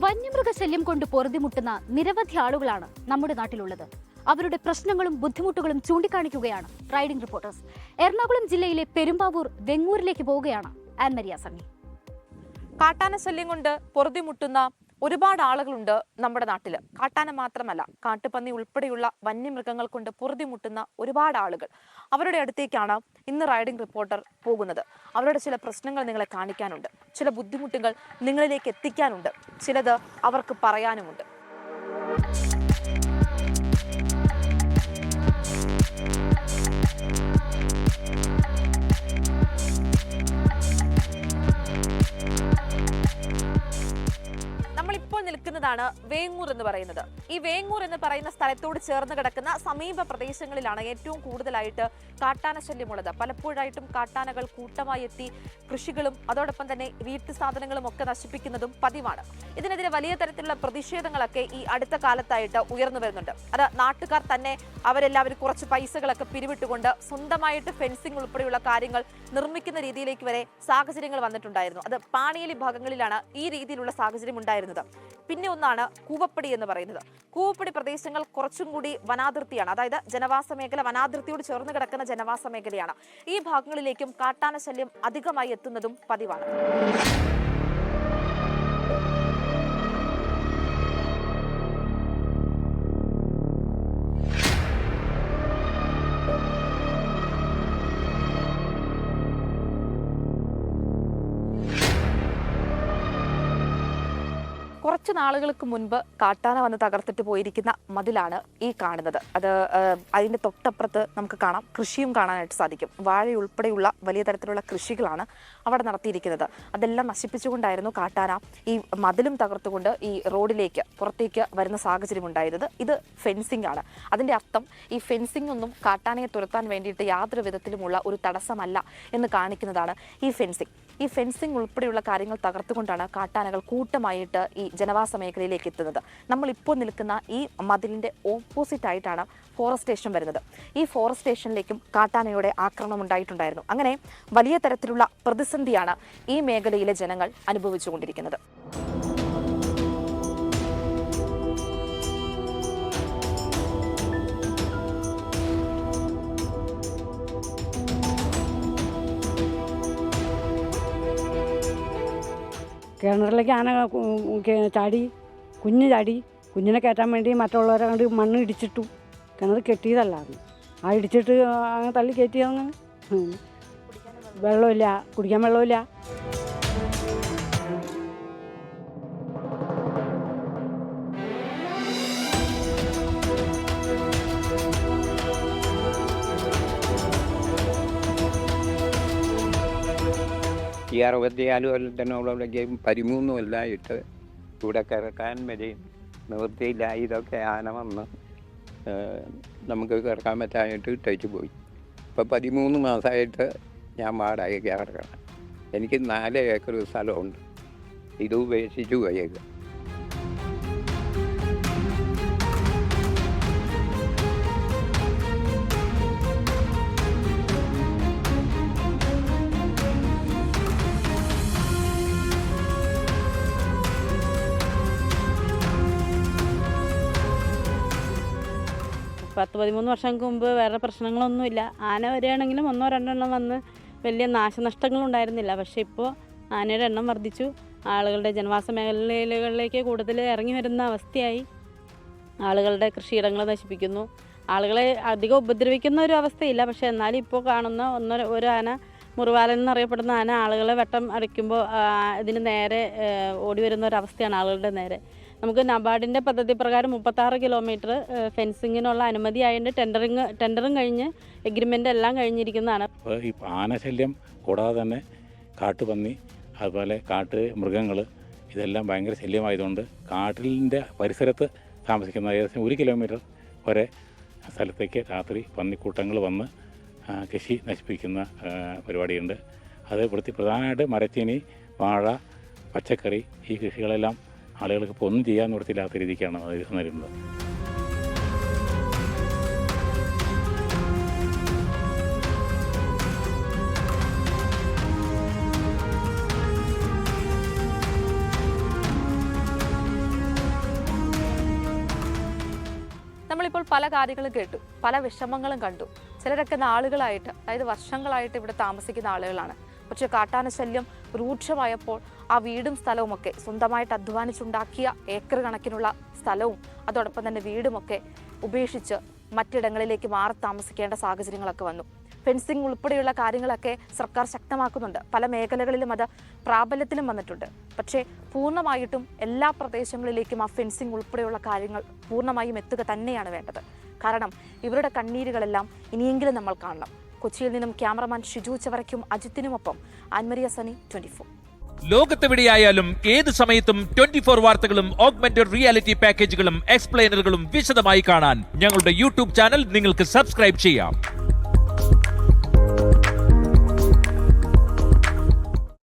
വന്യമൃഗശല്യം കൊണ്ട് പൊറുതിമുട്ടുന്ന നിരവധി ആളുകളാണ് നമ്മുടെ നാട്ടിലുള്ളത്. അവരുടെ പ്രശ്നങ്ങളും ബുദ്ധിമുട്ടുകളും ചൂണ്ടിക്കാണിക്കുകയാണ് റൈഡിംഗ് റിപ്പോർട്ടേഴ്സ്. എറണാകുളം ജില്ലയിലെ പെരുമ്പാവൂർ വെങ്ങൂരിലേക്ക് പോവുകയാണ് ആൻ മരിയ സണ്ണി കാട്ടാന ശല്യം കൊണ്ട് പൊറുതിമുട്ടുന്ന ഒരുപാട് ആളുകളുണ്ട് നമ്മുടെ നാട്ടിൽ കാട്ടാന മാത്രമല്ല കാട്ടുപന്നി ഉൾപ്പെടെയുള്ള വന്യമൃഗങ്ങൾ കൊണ്ട് പൊറുതിമുട്ടുന്ന ഒരുപാട് ആളുകൾ. അവരുടെ അടുത്തേക്കാണ് ഇന്ന് റൈഡിംഗ് റിപ്പോർട്ടർ പോകുന്നത്. അവരുടെ ചില പ്രശ്നങ്ങൾ നിങ്ങളെ കാണിക്കാനുണ്ട്. ചില ബുദ്ധിമുട്ടുകൾ നിങ്ങളിലേക്ക് എത്തിക്കാനുണ്ട്. ചിലത് അവർക്ക് പറയാനുമുണ്ട്. നമ്മളിപ്പോൾ നിൽക്കുന്നതാണ് വേങ്ങൂർ എന്ന് പറയുന്നത്. ഈ വേങ്ങൂർ എന്ന് പറയുന്ന സ്ഥലത്തോട് ചേർന്ന് കിടക്കുന്ന സമീപ പ്രദേശങ്ങളിലാണ് ഏറ്റവും കൂടുതലായിട്ട് കാട്ടാന ശല്യമുള്ളത് പലപ്പോഴായിട്ടും കാട്ടാനകൾ കൂട്ടമായി എത്തി കൃഷികളും അതോടൊപ്പം തന്നെ വീട്ടു സാധനങ്ങളും ഒക്കെ നശിപ്പിക്കുന്നതും പതിവാണ്. ഇതിനെതിരെ വലിയ തരത്തിലുള്ള പ്രതിഷേധങ്ങളൊക്കെ ഈ അടുത്ത കാലത്തായിട്ട് ഉയർന്നു വരുന്നുണ്ട്. അത് നാട്ടുകാർ തന്നെ അവരെല്ലാവരും കുറച്ച് പൈസകളൊക്കെ പിരിവിട്ടുകൊണ്ട് സ്വന്തമായിട്ട് ഫെൻസിംഗ് ഉൾപ്പെടെയുള്ള കാര്യങ്ങൾ നിർമ്മിക്കുന്ന രീതിയിലേക്ക് വരെ സാഹചര്യങ്ങൾ വന്നിട്ടുണ്ടായിരുന്നു. അത് പാണിയലി ഭാഗങ്ങളിലാണ് ഈ രീതിയിലുള്ള സാഹചര്യം ഉണ്ടായിരുന്നത്. പിന്നെ ഒന്നാണ് കൂവപ്പടി എന്ന് പറയുന്നത്. കൂവപ്പടി പ്രദേശങ്ങൾ കുറച്ചും കൂടി വനാതിർത്തിയാണ്. അതായത് ജനവാസ മേഖല വനാതിർത്തിയോട് ചേർന്ന് കിടക്കുന്ന ജനവാസ മേഖലയാണ്. ഈ ഭാഗങ്ങളിലേക്കും കാട്ടാന ശല്യം അധികമായി എത്തുന്നതും പതിവാണ്. കുറച്ച് നാളുകൾക്ക് മുൻപ് കാട്ടാന വന്ന് തകർത്തിട്ട് പോയിരിക്കുന്ന മതിലാണ് ഈ കാണുന്നത്. അത് അതിന്റെ തൊട്ടപ്പുറത്ത് നമുക്ക് കാണാം. കൃഷിയും കാണാനായിട്ട് സാധിക്കും. വാഴ ഉൾപ്പെടെയുള്ള വലിയ തരത്തിലുള്ള കൃഷികളാണ് അവിടെ നടത്തിയിരിക്കുന്നത്. അതെല്ലാം നശിപ്പിച്ചുകൊണ്ടായിരുന്നു കാട്ടാന ഈ മതിലും തകർത്തുകൊണ്ട് ഈ റോഡിലേക്ക് പുറത്തേക്ക് വരുന്ന സാഹചര്യം ഉണ്ടായിരുന്നത്. ഇത് ഫെൻസിംഗ് ആണ്. അതിന്റെ അർത്ഥം ഈ ഫെൻസിംഗ് ഒന്നും കാട്ടാനയെ തുരത്താൻ വേണ്ടിയിട്ട് യാതൊരു വിധത്തിലുമുള്ള ഒരു തടസ്സമല്ല എന്ന് കാണിക്കുന്നതാണ് ഈ ഫെൻസിംഗ്. ഈ ഫെൻസിംഗ് ഉൾപ്പെടെയുള്ള കാര്യങ്ങൾ തകർത്തുകൊണ്ടാണ് കാട്ടാനകൾ കൂട്ടമായിട്ട് ഈ ജനവാസ മേഖലയിലേക്ക് എത്തുന്നത്. നമ്മൾ ഇപ്പോൾ നിൽക്കുന്ന ഈ മതിലിന്റെ ഓപ്പോസിറ്റ് ആയിട്ടാണ് ഫോറസ്റ്റ് സ്റ്റേഷൻ വരുന്നത്. ഈ ഫോറസ്റ്റ് സ്റ്റേഷനിലേക്കും കാട്ടാനയുടെ ആക്രമണം ഉണ്ടായിട്ടുണ്ടായിരുന്നു. അങ്ങനെ വലിയ തരത്തിലുള്ള പ്രതിസന്ധിയാണ് ഈ മേഖലയിലെ ജനങ്ങൾ അനുഭവിച്ചുകൊണ്ടിരിക്കുന്നത്. കിണറിലേക്ക് ആന ചാടി. കുഞ്ഞ് ചാടി. കുഞ്ഞിനെ കയറ്റാൻ വേണ്ടി മറ്റുള്ളവരെ കണ്ട് മണ്ണ് ഇടിച്ചിട്ടു. കിണർ കെട്ടിയതല്ലായിരുന്നു ആ ഇടിച്ചിട്ട് അങ്ങ് തള്ളി കയറ്റിയതങ്ങ്. വെള്ളമില്ല. കുടിക്കാൻ വെള്ളമില്ല. ഈ അറുപത്തിനാല് കൊല്ലത്തിനോളം പതിമൂന്ന് കൊല്ലമായിട്ട് ഇവിടെ കിടക്കാൻ വരെയും നിവൃത്തിയില്ല ഇതൊക്കെ ആന വന്ന് നമുക്ക് കിടക്കാൻ പറ്റാനായിട്ട് ഇട്ടേച്ച് പോയി. ഇപ്പം പതിമൂന്ന് മാസമായിട്ട് ഞാൻ വാടകയ്ക്ക് കിടക്കണം. എനിക്ക് നാല് ഏക്കർ സ്ഥലമുണ്ട്. ഇത് ഉപേക്ഷിച്ച് പോയേക്കുക പത്ത് പതിമൂന്ന് വർഷങ്ങൾക്ക് മുമ്പ് വേറെ പ്രശ്നങ്ങളൊന്നുമില്ല. ആന വരികയാണെങ്കിലും ഒന്നോ രണ്ടെണ്ണം വന്ന് വലിയ നാശനഷ്ടങ്ങളുണ്ടായിരുന്നില്ല. പക്ഷേ ഇപ്പോൾ ആനയുടെ എണ്ണം വർദ്ധിച്ചു. ആളുകളുടെ ജനവാസ മേഖലകളിലേക്ക് കൂടുതൽ ഇറങ്ങി വരുന്ന അവസ്ഥയായി. ആളുകളുടെ കൃഷിയിടങ്ങൾ നശിപ്പിക്കുന്നു. ആളുകളെ അധികം ഉപദ്രവിക്കുന്ന ഒരു അവസ്ഥയില്ല. പക്ഷേ എന്നാലും ഇപ്പോൾ കാണുന്ന ഒന്നോ ഒരു ആന മുറിവാലൻ എന്നറിയപ്പെടുന്ന ആന ആളുകളെ വെട്ടം അടിക്കുമ്പോൾ ഇതിന് നേരെ ഓടി വരുന്ന ഒരു അവസ്ഥയാണ് ആളുകളുടെ നേരെ. നമുക്ക് നബാർഡിന്റെ പദ്ധതി പ്രകാരം മുപ്പത്താറ് കിലോമീറ്റർ ഫെൻസിങ്ങിനുള്ള അനുമതി ആയതുകൊണ്ട് ടെൻഡറിങ് ടെൻഡറും കഴിഞ്ഞ് എഗ്രിമെന്റ് എല്ലാം കഴിഞ്ഞിരിക്കുന്നതാണ്. ഈ ആനശല്യം കൂടാതെ തന്നെ കാട്ടുപന്നി അതുപോലെ കാട്ട് മൃഗങ്ങൾ ഇതെല്ലാം ഭയങ്കര ശല്യമായതുകൊണ്ട് കാട്ടിലിന്റെ പരിസരത്ത് താമസിക്കുന്ന ഏകദേശം ഒരു കിലോമീറ്റർ വരെ സ്ഥലത്തേക്ക് രാത്രി പന്നിക്കൂട്ടങ്ങൾ വന്ന് കൃഷി നശിപ്പിക്കുന്ന പരിപാടിയുണ്ട്. അത് വൃത്തി പ്രധാനമായിട്ട് മരച്ചീനി വാഴ പച്ചക്കറി ഈ കൃഷികളെല്ലാം ആളുകൾക്ക് ഇപ്പോൾ ഒന്നും ചെയ്യാൻ നിർത്തില്ലാത്ത രീതിക്കാണ് അത് നൽകുന്നത് നമ്മളിപ്പോൾ പല കാര്യങ്ങളും കേട്ടു പല വിഷമങ്ങളും കണ്ടു. ചിലരൊക്കെ നാളുകളായിട്ട് അതായത് വർഷങ്ങളായിട്ട് ഇവിടെ താമസിക്കുന്ന ആളുകളാണ്. പക്ഷേ കാട്ടാന ശല്യം രൂക്ഷമായപ്പോൾ ആ വീടും സ്ഥലവും ഒക്കെ സ്വന്തമായിട്ട് അധ്വാനിച്ചുണ്ടാക്കിയ ഏക്കർ കണക്കിനുള്ള സ്ഥലവും അതോടൊപ്പം തന്നെ വീടുമൊക്കെ ഉപേക്ഷിച്ച് മറ്റിടങ്ങളിലേക്ക് മാറി താമസിക്കേണ്ട സാഹചര്യങ്ങളൊക്കെ വന്നു. ഫെൻസിംഗ് ഉൾപ്പെടെയുള്ള കാര്യങ്ങളൊക്കെ സർക്കാർ ശക്തമാക്കുന്നുണ്ട്. പല മേഖലകളിലും അത് പ്രാബല്യത്തിലും വന്നിട്ടുണ്ട്. പക്ഷേ പൂർണമായിട്ടും എല്ലാ പ്രദേശങ്ങളിലേക്കും ആ ഫെൻസിംഗ് ഉൾപ്പെടെയുള്ള കാര്യങ്ങൾ പൂർണമായും എത്തുക തന്നെയാണ് വേണ്ടത്. കാരണം ഇവരുടെ കണ്ണീരുകളെല്ലാം ഇനിയെങ്കിലും നമ്മൾ കാണണം. കൊച്ചിയിൽ നിന്നും ക്യാമറമാൻ ഷിജു ചവറയ്ക്കും അജിത്തിനുമൊപ്പം. Annmaria Sani twenty four. ലോകത്തെവിടെയായാലും ഏത് സമയത്തും ട്വന്റി ഫോർ വാർത്തകളും ഓഗ്മെന്റഡ് റിയാലിറ്റി പാക്കേജുകളും എക്സ്പ്ലെയിനറുകളും വിശദമായി കാണാൻ ഞങ്ങളുടെ യൂട്യൂബ് ചാനൽ നിങ്ങൾക്ക് സബ്സ്ക്രൈബ് ചെയ്യാം.